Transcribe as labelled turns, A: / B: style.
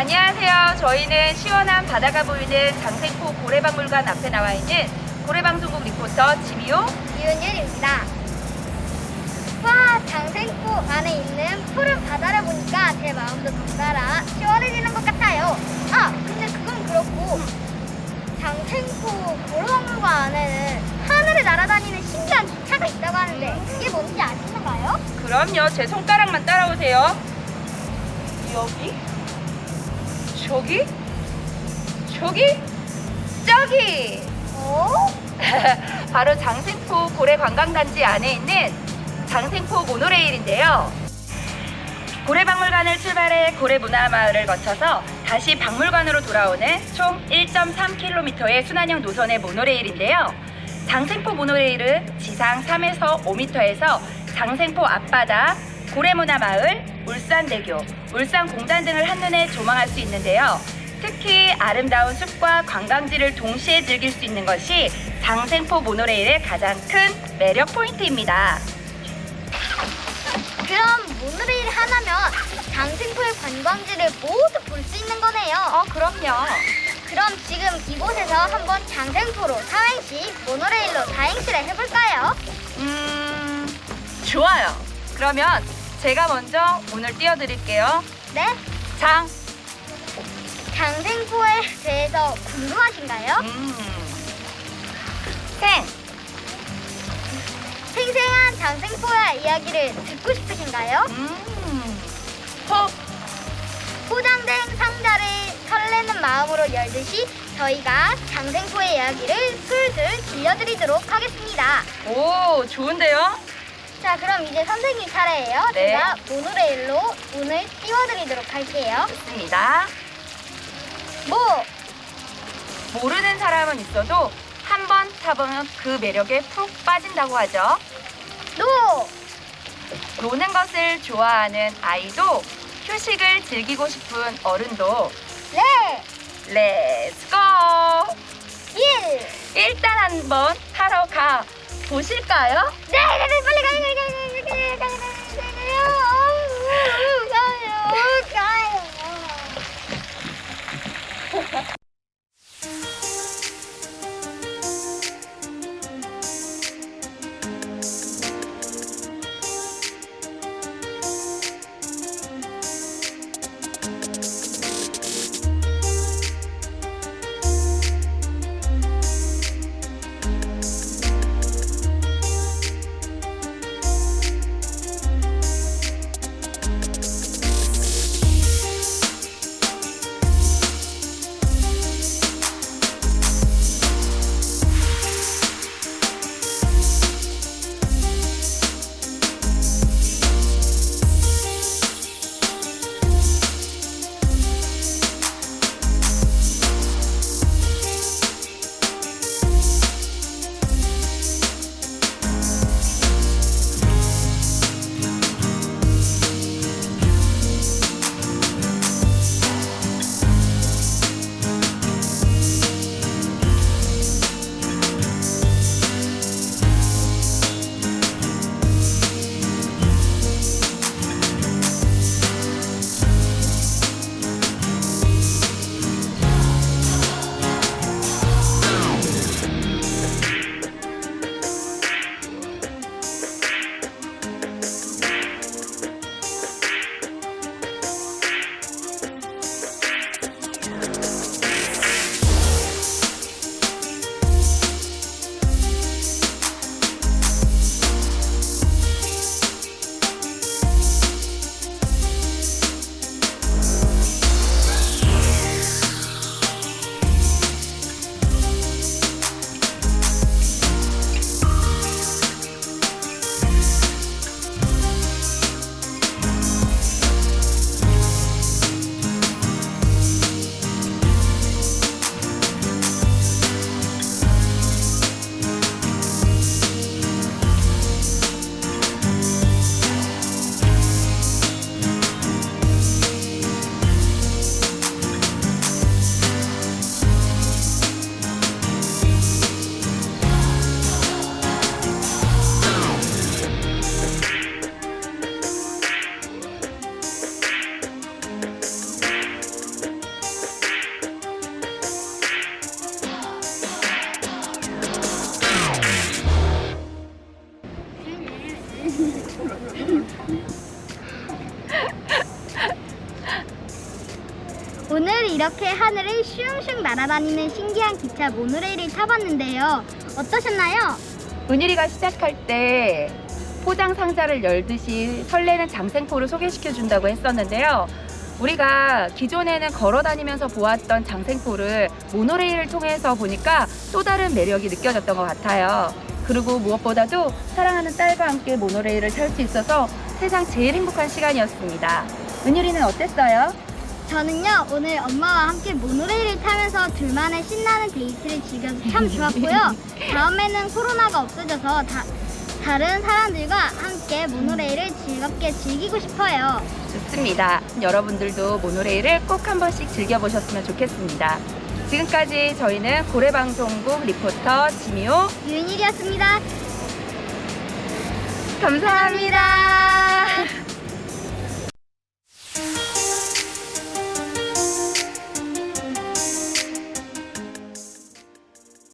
A: 안녕하세요. 저희는 시원한 바다가 보이는 장생포 고래박물관 앞에 나와 있는 고래방송국 리포터 지미호.
B: 이윤율입니다. 와, 장생포 안에 있는 푸른 바다를 보니까 제 마음도 덩달아 시원해지는 것 같아요. 아, 근데 그건 그렇고 장생포 고래박물관 안에는 하늘을 날아다니는 신기한 기차가 있다고 하는데 그게 뭔지 아시는가요?
A: 그럼요. 제 손가락만 따라오세요. 여기? 저기? 저기? 저기!
B: 어?
A: 바로 장생포 고래 관광단지 안에 있는 장생포 모노레일인데요. 고래박물관을 출발해 고래문화마을을 거쳐서 다시 박물관으로 돌아오는 총 1.3km의 순환형 노선의 모노레일인데요. 장생포 모노레일은 지상 3에서 5m에서 장생포 앞바다, 고래문화마을, 울산대교, 울산 공단 등을 한눈에 조망할 수 있는데요. 특히 아름다운 숲과 관광지를 동시에 즐길 수 있는 것이 장생포 모노레일의 가장 큰 매력 포인트입니다.
B: 그럼 모노레일 하나면 장생포의 관광지를 모두 볼 수 있는 거네요.
A: 어, 그럼요.
B: 그럼 지금 이곳에서 한번 장생포로 사행시, 모노레일로 다행시를 해볼까요?
A: 음, 좋아요. 그러면 제가 먼저 오늘 띄워드릴게요.
B: 네?
A: 장,
B: 장생포에 대해서 궁금하신가요?
A: 음, 생,
B: 생생한 장생포의 이야기를 듣고 싶으신가요?
A: 음, 포,
B: 포장된 상자를 설레는 마음으로 열듯이 저희가 장생포의 이야기를 술술 들려드리도록 하겠습니다.
A: 오, 좋은데요?
B: 자, 그럼 이제 선생님 차례예요.
A: 네.
B: 제가 모노레일로 운을 띄워드리도록 할게요.
A: 좋습니다.
B: 뭐?
A: 모르는 사람은 있어도 한 번 타보면 그 매력에 푹 빠진다고 하죠.
B: 노!
A: 노는 것을 좋아하는 아이도 휴식을 즐기고 싶은 어른도
B: 네!
A: 렛츠고!
B: 일!
A: 일단 한번 타러 가 보실까요?
B: 네, 네, 네, 빨 오늘 이렇게 하늘을 슝슝 날아다니는 신기한 기차 모노레일을 타봤는데요. 어떠셨나요?
A: 은율이가 시작할 때 포장 상자를 열듯이 설레는 장생포를 소개시켜 준다고 했었는데요. 우리가 기존에는 걸어 다니면서 보았던 장생포를 모노레일을 통해서 보니까 또 다른 매력이 느껴졌던 것 같아요. 그리고 무엇보다도 사랑하는 딸과 함께 모노레일을 탈 수 있어서 세상 제일 행복한 시간이었습니다. 은율이는 어땠어요?
B: 저는요 오늘 엄마와 함께 모노레일을 타면서 둘만의 신나는 데이트를 즐겨서 참 좋았고요. 다음에는 코로나가 없어져서 다, 다른 사람들과 함께 모노레일을 즐겁게 즐기고 싶어요.
A: 좋습니다. 여러분들도 모노레일을 꼭 한 번씩 즐겨보셨으면 좋겠습니다. 지금까지 저희는 고래방송국 리포터 지미호
B: 유인일이었습니다.
A: 감사합니다.